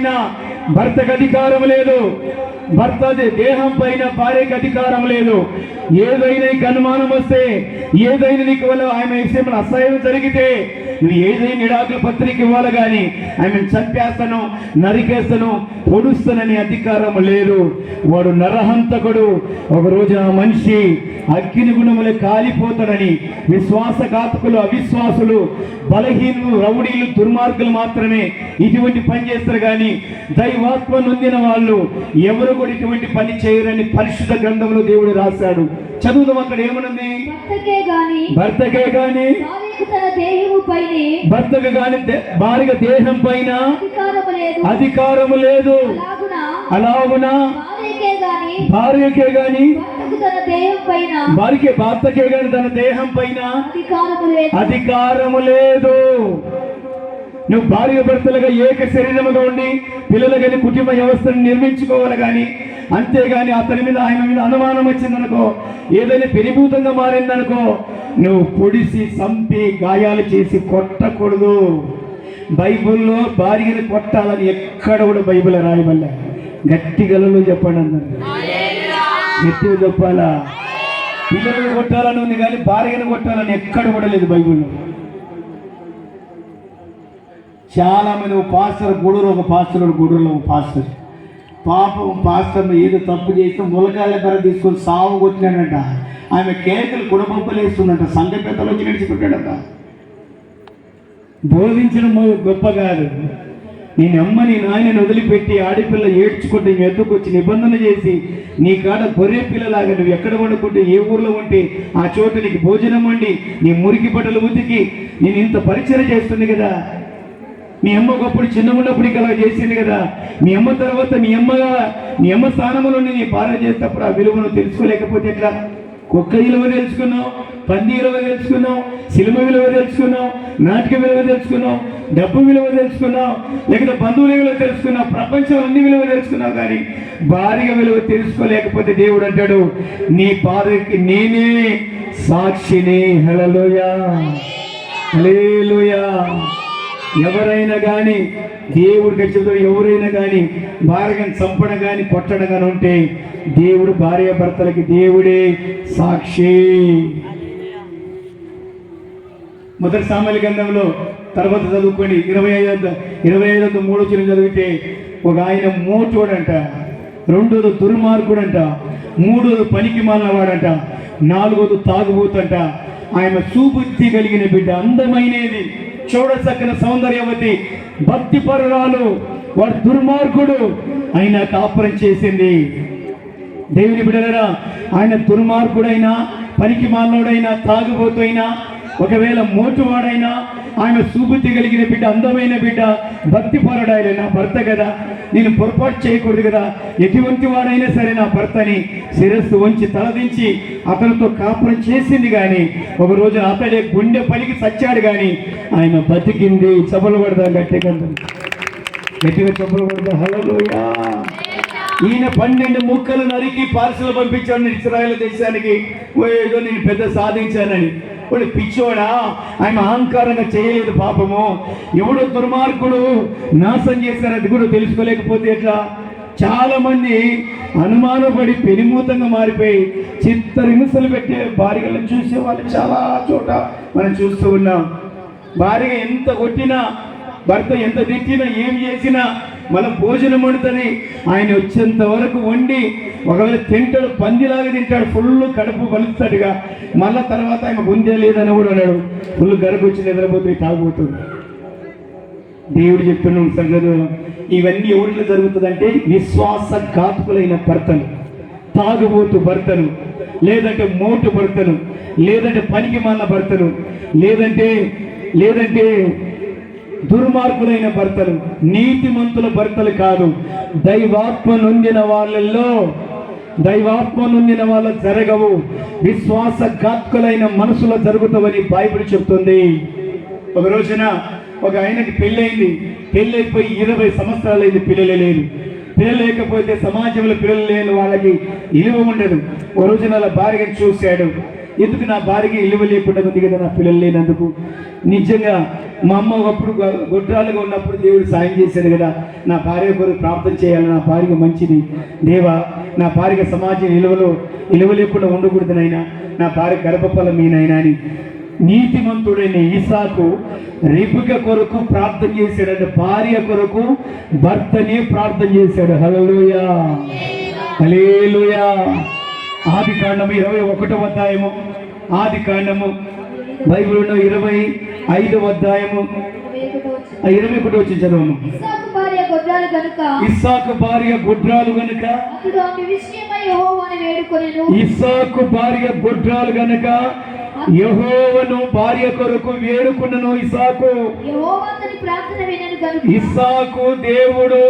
పైన భర్తకు అధికారం లేదు. భర్త దేహం పైన భార్యకు అధికారం లేదు. ఏదైనా నీకు అనుమానం వస్తే ఏదైనా నీకు వల్ల ఆమె విషయంలో అసహ్యం జరిగితే నువ్వు ఏదైనా నిడాకుల పత్రిక ఇవ్వాలి కానీ ఆమెను చంపేస్తాను నరికేస్తాను పొడుస్తానని అధికారం లేదు. వాడు నరహంతకుడు. ఒక రోజు ఆ మనిషి అగ్ని గుణములు కాలిపోతాడని విశ్వాసఘాతకులు అవిశ్వాసులు బలహీనులు రౌడీలు దుర్మార్గులు మాత్రమే ఇటువంటి పని చేస్తారు కానీ దైవాత్మ నొందిన వాళ్ళు ఎవరు కూడా ఇటువంటి పని చేయరని పరిశుద్ధ గ్రంథంలో దేవుడు రాశాడు. చదువుదాం అక్కడ ఏమనుంది? భర్తకే గాని భార్యకు తన దేహము పైనే భర్తకు గాని దే- భార్య దేహం పైన అధికారము లేదు. అలాగున? భార్యకే గాని భార్యకే గాని భర్తకు భార్య గాని తన దేహం పైన అధికారము లేదు. నువ్వు భార్య భర్తలుగా ఏక శరీరముగా ఉండి పిల్లలు కానీ కుటుంబ వ్యవస్థను నిర్మించుకోవాలి కానీ అంతేగాని అతని మీద ఆయన మీద అనుమానం వచ్చిందనుకో ఏదైనా పెరిభూతంగా మారిందనుకో నువ్వు పొడిసి చంపి గాయాలు చేసి కొట్టకూడదు. బైబిల్లో భార్యని కొట్టాలని ఎక్కడ కూడా బైబిల్ రాయబడలే. గట్టి గలలో చెప్పండి అందరు. గట్టిగా చెప్పాలా? పిల్లలను కొట్టాలని ఉంది కానీ భార్యను కొట్టాలని ఎక్కడ కూడా లేదు బైబిల్లో. చాలా మంది ఒక పాస్టర్ గూడూరు ఒక పాస్టర్ గూడూరులో ఒక పాస్టర్. పాపం పాస్టర్ ఏదో తప్పు చేస్తే ములకాయల బెర తీసుకొని సాగు కొట్టినాడంట. ఆమె కేకలు కుడపంపలేస్తుందంట సంఘ పెద్దలు వచ్చి నడిచిపెట్టాడంట. బోధించడం గొప్ప కాదు. నేను అమ్మ నీ నాయనని వదిలిపెట్టి ఆడపిల్ల ఏడ్చుకుంటే నీ ఎద్దుకు వచ్చి నిబంధన చేసి నీ కాడ గొర్రె పిల్లలాగా నువ్వు ఎక్కడ వండుకుంటే ఏ ఊర్లో ఉంటే ఆ చోట నీకు భోజనం వండి నీ మురికి బట్టలు ఉతికి నేను ఇంత పరిచయం చేస్తుంది కదా. మీ అమ్మ ఒకప్పుడు చిన్న ఉన్నప్పుడు ఇక్కడ చేసింది కదా. మీ అమ్మ తర్వాత మీ అమ్మగా మీ అమ్మ స్థానంలో నీ భార్య చేసేటప్పుడు ఆ విలువను తెలుసుకోలేకపోతే ఎట్లా? కుక్క విలువ తెలుసుకున్నాం పంది విలువ తెలుసుకున్నాం సినిమ విలువ తెలుసుకున్నాం నాటక విలువ తెలుసుకున్నావు డబ్బు విలువ తెలుసుకున్నాం లేకపోతే బంధువుల విలువ తెలుసుకున్నాం ప్రపంచం అన్ని విలువ తెలుసుకున్నాం కానీ భార్య విలువ తెలుసుకోలేకపోతే దేవుడు అంటాడు నీ భార్యకి నేనే సాక్షిని. హలలోయా హలేలుయా ఎవరైనా కానీ దేవుడు ఖచ్చితంగా ఎవరైనా కానీ భార్యను చంపడం కానీ కొట్టడం కానీ ఉంటే దేవుడు భార్యాభర్తలకి దేవుడే సాక్షి. మొదటి సామాన్య గ్రంథంలో తర్వాత చదువుకొని ఇరవై ఐదు ఇరవై ఐదు మూడు చిన్న చదివితే ఒక ఆయన మోచోడంట రెండోది దుర్మార్గుడంట మూడోది పనికి మాలినవాడంట నాలుగోది తాగుబోతంట. ఆయన సుబుద్ధి కలిగిన బిడ్డ అందమైనది. చూడచక్కని సౌందర్యవతి భక్తి పరురాలు వాడు దుర్మార్గుడు. ఆయన కాపురం చేసింది. దేవుని బిడ్డలరా ఆయన దుర్మార్గుడైనా పనికి మాలోడైనా అయినా ఒకవేళ మోటువాడైనా ఆమె సూపుతి కలిగిన బిడ్డ అందమైన బిడ్డ భక్తి పరుడాయన నా భర్త కదా. నేను పొరపాటు చేయకూడదు కదా. ఎటువంటి వాడైనా సరే నా భర్తని శిరస్సు వంచి తలదించి అతనితో కాపురం చేసింది కానీ ఒక రోజు అతడే గుండె పలికి చచ్చాడు కానీ ఆయన బతికింది. చపలు పడదాం గట్టిగా ఎటువంటి చపలు పడదాం. హలో ఈయన పన్నెండు ముక్కలు నరికి పార్సల్ పంపించాడు ఇస్రాయల్ దేశానికి. ఏదో నేను పెద్ద సాధించానని. వాడు పిచ్చోడా ఆయన అహంకారంగా చేయలేదు పాపము. ఎవడో దుర్మార్గుడు నాశనం చేశారు అది కూడా తెలుసుకోలేకపోతే ఎట్లా? చాలా మంది అనుమానపడి పెనిమూతంగా మారిపోయి చిత్తరిమిసలు పెట్టే భార్యలను చూసే వాళ్ళు చాలా చోట మనం చూస్తూ ఉన్నాం. భార్య ఎంత కొట్టినా భర్త ఎంత తిట్టినా ఏం చేసినా మన భోజనం వండుతని ఆయన వచ్చేంత వరకు వండి ఒకవేళ తింటాడు పందిలాగా తింటాడు ఫుల్ కడుపు పలుస్తాడుగా మళ్ళా తర్వాత ఆయన గుంజే లేదని కూడా అన్నాడు. ఫుల్ గరకు వచ్చి నిద్రపోతే తాగుపోతుంది దేవుడు చెప్తున్నాడు సంగతి. ఇవన్నీ ఎవరిలో జరుగుతుందంటే విశ్వాసఘాతకులైన భర్తను తాగుబోతు భర్తను లేదంటే మోటు భర్తను లేదంటే పనికి మాల భర్తను లేదంటే లేదంటే దుర్మార్గులైన భర్తలు నీతిమంతుల భర్తలు కాదు. దైవాత్మ నొందిన వాళ్ళల్లో దైవాత్మ నొందిన వాళ్ళ జరగవు. విశ్వాసఘాత్కులైన మనసులో జరుగుతావని బైబిల్ చెప్తుంది. ఒక రోజున ఒక ఆయనకి పెళ్ళైంది పెళ్ళైపోయి ఇరవై సంవత్సరాలైంది పిల్లలు లేదు పిల్లలు లేకపోతే సమాజంలో పిల్లలు లేని వాళ్ళకి ఇలువ ఉండదు. ఒక రోజున అలా భార్యను చూశాడు. ఎందుకు నా భార్యకి ఇలువ లేకుండా ఉంది కదా నా పిల్లలు లేనందుకు? నిజంగా మా అమ్మ ఒకప్పుడు గొడ్రాలుగా ఉన్నప్పుడు దేవుడు సాయం చేశాడు కదా. నా భార్య కొరకు ప్రార్థన చేయాలి నా భార్య మంచిది. దేవా నా భార్య సమాజం ఇలువలో ఇలువ లేకుండా ఉండకూడదు నాయనా. నా భార్య గర్భఫలం మీనైనా అని. నీతిమంతుడైన ఈసాకు రేపుక కొరకు ప్రార్థన చేశాడు భార్య కొరకు భర్తనే ప్రార్థన చేశాడు. హల్లెలూయా. హల్లెలూయా. ఆది కాండము ఇరవై ఒకటో అధ్యాయము. ఆది కాండము బైబిల్లో ఇరవై ఐదవ అధ్యాయము. ఇరవై ఒకటి వచ్చి చదవము. ఇస్సాకు భార్య గొడ్రాలు గనుక ఇస్సాకు భార్య గుడ్రాలు గనుక యెహోవాను భార్య కొరకు వేడుకున్నను ఇసాకు ఇస్సాకు దేవుడు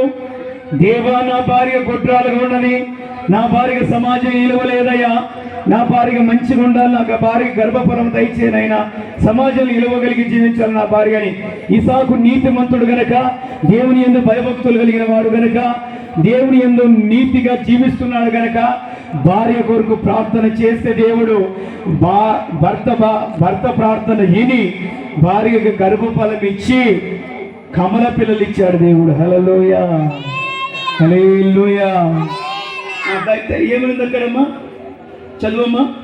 దేవా నా భార్య గుడ్రాలుగా ఉండని నా భార్యకు సమాజం ఇలువలేదయ్యా. నా భార్య మంచిగా ఉండాలి నాకు భార్య గర్భఫలం దయచేనైనా సమాజంలో ఇలువగలిగి జీవించాలి నా భార్యని. ఇసాకు నీతిమంతుడు గనక దేవుని ఎందు భయభక్తులు కలిగిన వాడు గనక దేవుని ఎందు నీతిగా జీవిస్తున్నాడు గనక భార్య కొరకు ప్రార్థన చేస్తే దేవుడు బా భర్త బా- భర్త ప్రార్థన విని భార్యకు గర్భఫలం ఇచ్చి కమల పిల్లలు ఇచ్చాడు దేవుడు. హలలోయ ఏమైంది అక్కడమ్మా? చదువమ్మా.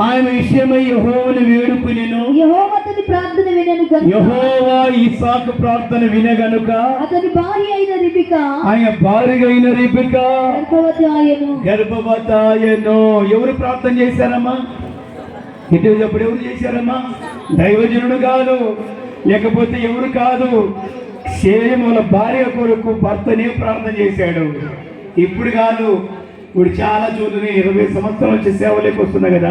ఆయన విషయమై యహోవను వేడుకునేను. యెహోవా అతని ప్రార్థన వినను గనుక. యహోవా ఇసాకు ప్రార్థన వినగనుక. అతని భార్య అయిన రిబిక. ఆయన భార్య అయిన గర్భవతాయను. ఎవరు ప్రార్థన చేశారమ్మా? ఇటు ఎవరు చేశారమ్మా? దైవజనుడు కాదు. లేకపోతే ఎవరు కాదు. క్షేమల భార్య కొరకు భర్తనే ప్రార్థన చేశాడు. ఇప్పుడు కాదు ఇప్పుడు చాలా చోట్ల ఇరవై సంవత్సరాలు వచ్చే సేవలోకి వస్తున్నా కదా.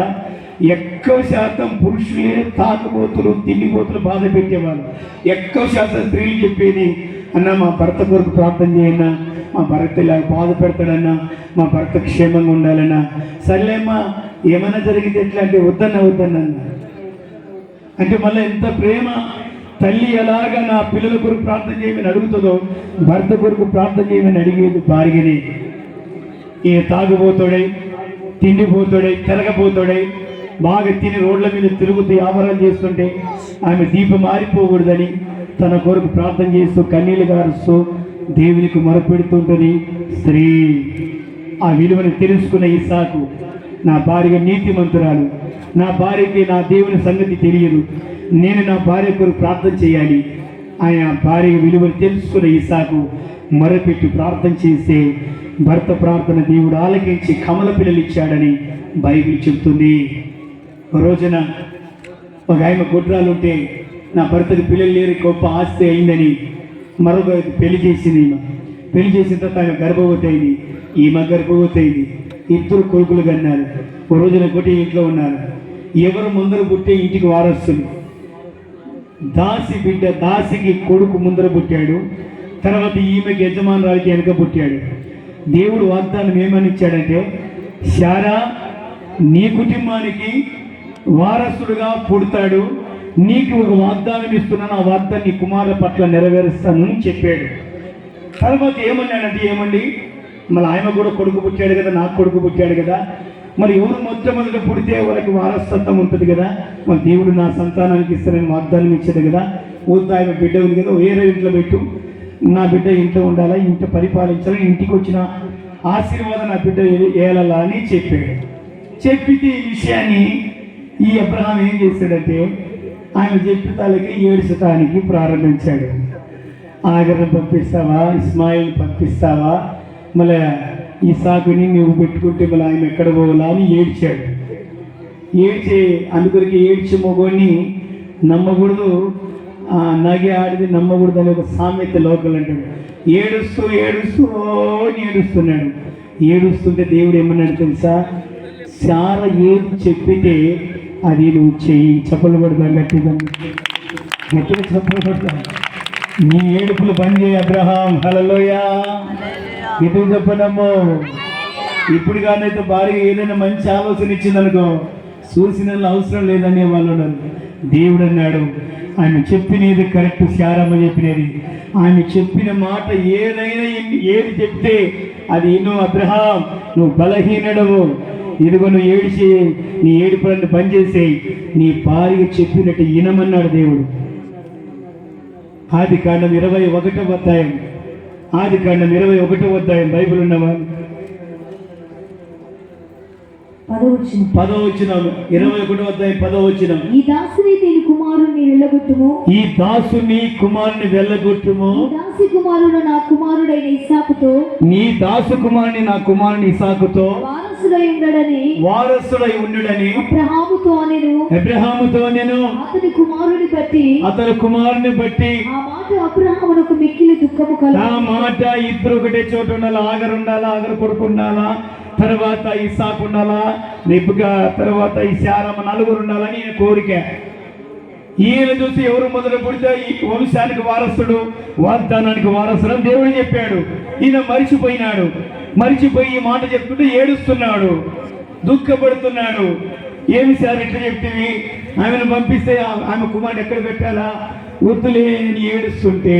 ఎక్కువ శాతం పురుషులే తాకబోతులు తిండిపోతులు బాధ పెట్టేవాళ్ళు. ఎక్కువ శాతం స్త్రీలు చెప్పేది అన్న మా భర్త కొరకు ప్రార్థన చేయన్నా మా భర్త ఇలా బాధ పెడతాడన్నా మా భర్త క్షేమంగా ఉండాలన్నా సర్లేమ్మా ఏమైనా జరిగితే ఎట్లా అంటే వద్దన్న వద్దన్న అంటే మళ్ళీ ఎంత ప్రేమ తల్లి ఎలాగా నా పిల్లల కొరకు ప్రార్థన చేయమని అడుగుతుందో భర్త కొరకు ప్రార్థన చేయమని అడిగేది భార్యని ఈ తాగుబోతుడై తిండిపోతాడై తిరగబోతుడై బాగా తిని రోడ్ల మీద తిరుగుతూ వ్యాపారం చేస్తుంటే ఆమె దీపం మారిపోకూడదని తన కొరకు ప్రార్థన చేస్తూ కన్నీళ్ళు గారుస్తూ దేవునికి మొరపెడుతుంటుంది. స్త్రీ ఆ విలువను తెలుసుకున్న ఇసాకు నా భార్య నీతిమంతురాలు. నా భార్యకి నా దేవుని సంగతి తెలియదు. నేను నా భార్య కొరకు ప్రార్థన చేయాలి. ఆయన భార్య విలువలు తెలుసుకున్న ఈసాకు మొరపెట్టి ప్రార్థన చేస్తే భర్త ప్రార్థన దేవుడు ఆలకించి కమల పిల్లలు ఇచ్చాడని బైబిల్ చెబుతుంది. రోజున ఒక ఆయన గుడ్రాలు ఉంటే నా భర్తకి పిల్లలు లేరు గొప్ప ఆస్తి అయిందని మరొక పెళ్ళి చేసింది ఈమె. పెళ్ళి చేసిన తర్వాత ఆమె గర్భవతి అయింది. ఈమె గర్భవతి అయింది. ఇద్దరు కొడుకులు కన్నారు. ఒక రోజున కొట్టి ఇంట్లో ఉన్నారు. ఎవరు ముందర పుట్టే ఇంటికి వారస్తుంది దాసి బిడ్డ దాసికి కొడుకు ముందర పుట్టాడు. తర్వాత ఈమెకి యజమానురాలకి వెనక పుట్టాడు. దేవుడు వాగ్దానం ఏమని ఇచ్చాడంటే శారా నీ కుటుంబానికి వారసుడుగా పుడతాడు. నీకు ఒక వాగ్దానం ఇస్తున్నాను ఆ వాగ్దాన్ని నీ కుమారుల పట్ల నెరవేరుస్తాను అని చెప్పాడు. తర్వాత ఏమన్నాడంటే ఏమండి? మళ్ళీ ఆయన కూడా కొడుకు పుట్టాడు కదా నాకు కొడుకు పుట్టాడు కదా. మరి ఎవరు మొట్టమొదట పుడితే వాళ్ళకి వారసత్వం ఉంటుంది కదా. మరి దేవుడు నా సంతానానికి ఇస్తానని వాగ్దానం ఇచ్చాడు కదా. ఊరితో ఆయన బిడ్డ ఉంది కదా వేరే ఇంట్లో పెట్టు. నా బిడ్డ ఇంట్లో ఉండాలా ఇంట్లో పరిపాలించాలి ఇంటికి వచ్చిన ఆశీర్వాదం నా బిడ్డ ఏ- అని చెప్పాడు. చెప్పితే ఈ విషయాన్ని ఈ అబ్రహాం ఏం చేశాడంటే ఆయన చెప్పితాలకి ఏడుచటానికి ప్రారంభించాడు. ఆగర్ని పంపిస్తావా? ఇస్మాయిల్ పంపిస్తావా? మళ్ళీ ఈ నువ్వు పెట్టుకుంటే మళ్ళీ ఆయన ఎక్కడ పోవాలా అని ఏడ్చాడు. ఏడ్చే అందుకొరికి ఏడ్చి మొగోని నమ్మకూడదు. ఆ, నగి ఆడిది నమ్మకూడదు అని ఒక సామెత లోకల్ అంటాడు. ఏడుస్తూ ఏడుస్తూ అని ఏడుస్తున్నాడు. ఏడుస్తుంటే దేవుడు ఏమన్నాడు తెలుసా? చార ఏది చెప్పితే అది నువ్వు చెయ్యి. చెప్పలు పడదా గట్టిగా గట్టిగా చెప్పలు పడతా నీ ఏడుపులు బంద్ చేయి అబ్రహాం. హలలోయా ఎందుకు చెప్పనమ్మో. ఇప్పుడు కానైతే భార్య ఏదైనా మంచి ఆలోచన ఇచ్చిందనుకో చూసిన అవసరం లేదనే వాళ్ళు దేవుడు అన్నాడు ఆమె చెప్పినది కరెక్ట్ శారమ్మ చెప్పినది. ఆయన చెప్పిన మాట ఏదైనా ఏది చెప్తే అది నువ్వు అబ్రహాం నువ్వు బలహీనడవు. ఇదిగో నువ్వు ఏడిచి నీ ఏడుపులను పనిచేసేయి నీ భార్య చెప్పినట్టు ఇనమన్నాడు దేవుడు. ఆది కాండం ఇరవై ఒకటో అధ్యాయం. ఆది కాండం ఇరవై ఒకటో అధ్యాయం బైబిల్ ఉన్నవా పదవచ్చిన పదో వచ్చిన ఇరవై ఒకటో అధ్యాయం పదో వచ్చిన ఈ దాసిని దీని కుమారుని వెళ్ళగొట్టుము? ఈ దాసుని కుమారుని వెళ్ళగొట్టుము? దాసి కుమారుడు నా కుమారుడైన నీ దాసు కుమారుని నా కుమారుని ఇసాకుతో వారసుడై ఉండడని? వారసుడై ఉండుడని? అబ్రహాముతో అబ్రహాముతో నేను అతని కుమారుని బట్టి అతని కుమారుని బట్టి ఆ మాట అబ్రహామునకు మిక్కిలి దుఃఖము కలుగు మాట ఇద్దరు ఒకటే చోట ఉండాలా? ఆగరు ఉండాలా? ఆగరు కొడుకు ఉండాలా? తర్వాత ఇసాకు ఉండాలా? నిప్పుగా తర్వాత ఈ శారమ్మ నలుగురు ఉండాలని ఈయన కోరిక. ఈయన చూసి ఎవరు మొదలు పుడితే ఈ వంశానికి వారసుడు వాగ్దానానికి వారసుడు అని దేవుడు చెప్పాడు. ఈయన మరిచిపోయినాడు. మరిచిపోయి ఈ మాట చెప్తుంటే ఏడుస్తున్నాడు. దుఃఖపడుతున్నాడు. ఏమి సార్ ఇట్లా చెప్తివి? ఆమెను పంపిస్తే ఆమె కుమారుడు ఎక్కడ పెట్టాలా? వద్దులేని ఏడుస్తుంటే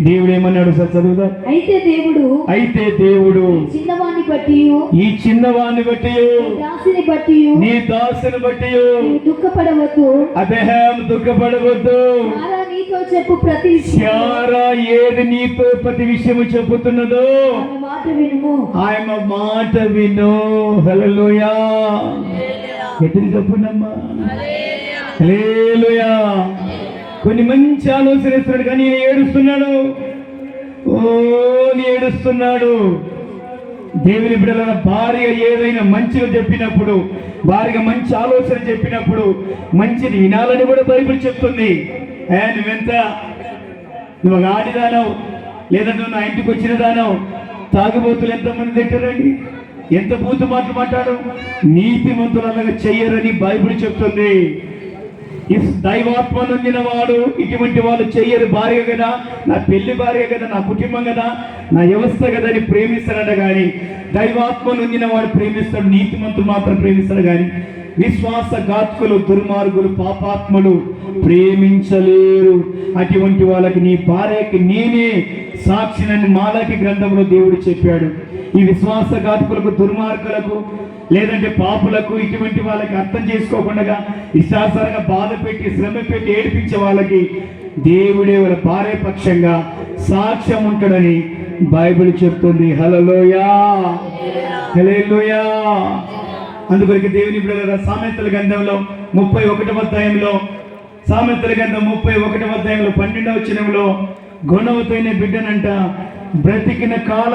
దేవుడు ఏమన్నాడు సార్ చదువుదా? అయితే దేవుడు అయితే దేవుడు చిన్నవాణ్ణి బట్టి ఈ చిన్నవాణ్ణి బట్టి దాసిని బట్టి నీ దాసుని బట్టి దుఃఖపడవద్దు. అబ్రహాం దుఃఖపడవద్దు. నీతో చెప్పు ప్రతి శారా ఏది నీతో ప్రతి విషయము చెబుతున్నదో ఆమె మాట వినుము. ఆయన మాట విను. హల్లెలూయా. ఎట్టిది చెప్పునమ్మా హల్లెలూయా. కొన్ని మంచి ఆలోచన ఇస్తున్నాడు కానీ ఈయన ఏడుస్తున్నాడు. ఓ ఏడుస్తున్నాడు. దేవుని బిడ్డల భార్య ఏదైనా మంచిగా చెప్పినప్పుడు భార్య మంచి ఆలోచన చెప్పినప్పుడు మంచిది వినాలని కూడా బైబిల్ చెప్తుంది. ఏ నువ్వెంత? నువ్వు ఒక ఆడిదానవు లేదంటే నువ్వు నా ఇంటికి వచ్చిన దానవు. తాగుబోతులు ఎంతమంది తిట్టారండి ఎంత బూతు మాటలు మాట్లాడు నీతిమంతులు అలాగా చెయ్యరని బైబిల్ చెప్తుంది. ఈ దైవాత్మ నొందిన వాడు ఇటువంటి వాళ్ళు చెయ్యరు భార్య కదా నా పెళ్ళి భార్య కదా నా కుటుంబం కదా నా వ్యవస్థ కదా అని ప్రేమిస్తాడట కానీ దైవాత్మ నొందిన వాడు ప్రేమిస్తాడు నీతిమంతులు మాత్రం ప్రేమిస్తాడు కానీ విశ్వాసఘాతుకులు దుర్మార్గులు పాపాత్ములు ప్రేమించలేరు. అటువంటి వాళ్ళకి నీ భార్యకి నేనే సాక్షినని మాలకి గ్రంథంలో దేవుడు చెప్పాడు. ఈ విశ్వాసఘాతుకులకు దుర్మార్గులకు లేదంటే పాపులకు ఇటువంటి వాళ్ళకి అర్థం చేసుకోకుండా ఇష్టాసారంగా బాధ పెట్టి శ్రమ పెట్టి ఏడిపించే వాళ్ళకి దేవుడే వాళ్ళ భార్య పక్షంగా సాక్ష్యం ఉంటాడని బైబిల్ చెప్తుంది. హలలోయా హలేలోయా అందుకొరికి దేవుని బిడ్డల సామెతల గంధంలో ముప్పై ఒకటవ అధ్యాయంలో సామెతల గంధం ముప్పై ఒకటవ అధ్యాయంలో పన్నెండవ వచనంలో గుణవతైన బిడ్డనంట బ్రతికిన కాలం